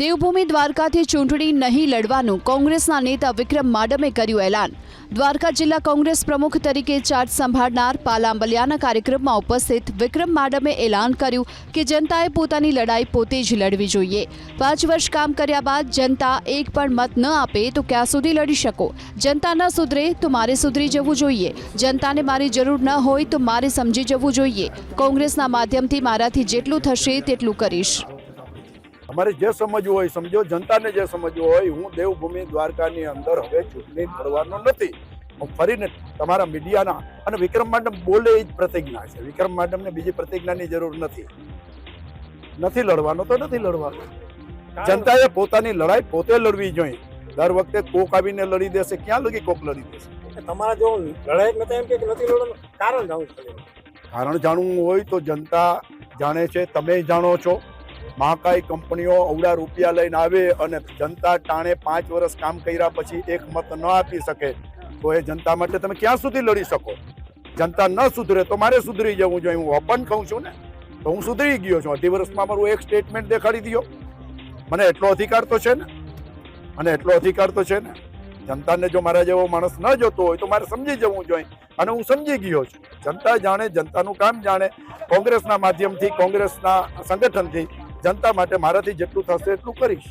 દેવભૂમિ દ્વારકાથી ચૂંટણી નહીં લડવાનું કોંગ્રેસના નેતા વિક્રમ માડમે કર્યું એલાન. દ્વારકા જિલ્લા કોંગ્રેસ પ્રમુખ તરીકે ચાર્જ સંભાળનાર પાલાંબલિયાના કાર્યક્રમમાં ઉપસ્થિત વિક્રમ માડમે એલાન કર્યું કે જનતાએ પોતાની લડાઈ પોતે જ લડવી જોઈએ. પાંચ વર્ષ કામ કર્યા બાદ જનતા એક પણ મત ન આપે તો ક્યાં સુધી લડી શકો? જનતા ન સુધરે તો મારે સુધરી જવું જોઈએ. જનતાને મારી જરૂર ન હોય તો મારે સમજી જવું જોઈએ. કોંગ્રેસના માધ્યમથી મારાથી જેટલું થશે તેટલું કરીશ. અમારે જે સમજવું હોય સમજો જનતાને જે સમજવું હોય હું દેવભૂમિ દ્વારકાની અંદર હવે ચૂંટણી લડવાનો નથી. હું ફરીને તમારા મીડિયાના અને વિક્રમ મેડમ બોલે એ જ પ્રતિજ્ઞા છે. વિક્રમ મેડમને બીજી પ્રતિજ્ઞાની જરૂર નથી. નથી લડવાનો તો નથી લડવાનો. જનતાએ પોતાની લડાઈ પોતે લડવી જોઈએ. દર વખતે કોક આવીને લડી દેશે ક્યાં લગી કોક લડી દેશે? તમારા જો લડાઈ નથી એમ કે નથી લડવાનું? કારણ જાણવું કારણ જાણવું હોય તો જનતા જાણે છે તમે જાણો છો. મહાકાય કંપનીઓ અવડા રૂપિયા લઈને આવે અને જનતા ટાણે પાંચ વર્ષ કામ કર્યા પછી એક મત ન આપી શકે, તો એ જનતા માટે તમે ક્યાં સુધી લડી શકો? જનતા ન સુધરે તો મારે સુધરી જવું જોઈએ. હું ઓપન કહું છું ને, તો હું સુધરી ગયો છું. અઢી વર્ષમાં મારું એક સ્ટેટમેન્ટ દેખાડી દો મને એટલો અધિકાર તો છે ને અને એટલો અધિકાર તો છે ને. જનતાને જો મારા જેવો માણસ ન જોતો હોય તો મારે સમજી જવું જોઈએ. અને હું સમજી ગયો છું. જનતા જાણે, જનતાનું કામ જાણે. કોંગ્રેસના માધ્યમથી, કોંગ્રેસના સંગઠનથી જનતા માટે મારાથી જેટલું થશે એટલું કરીશ.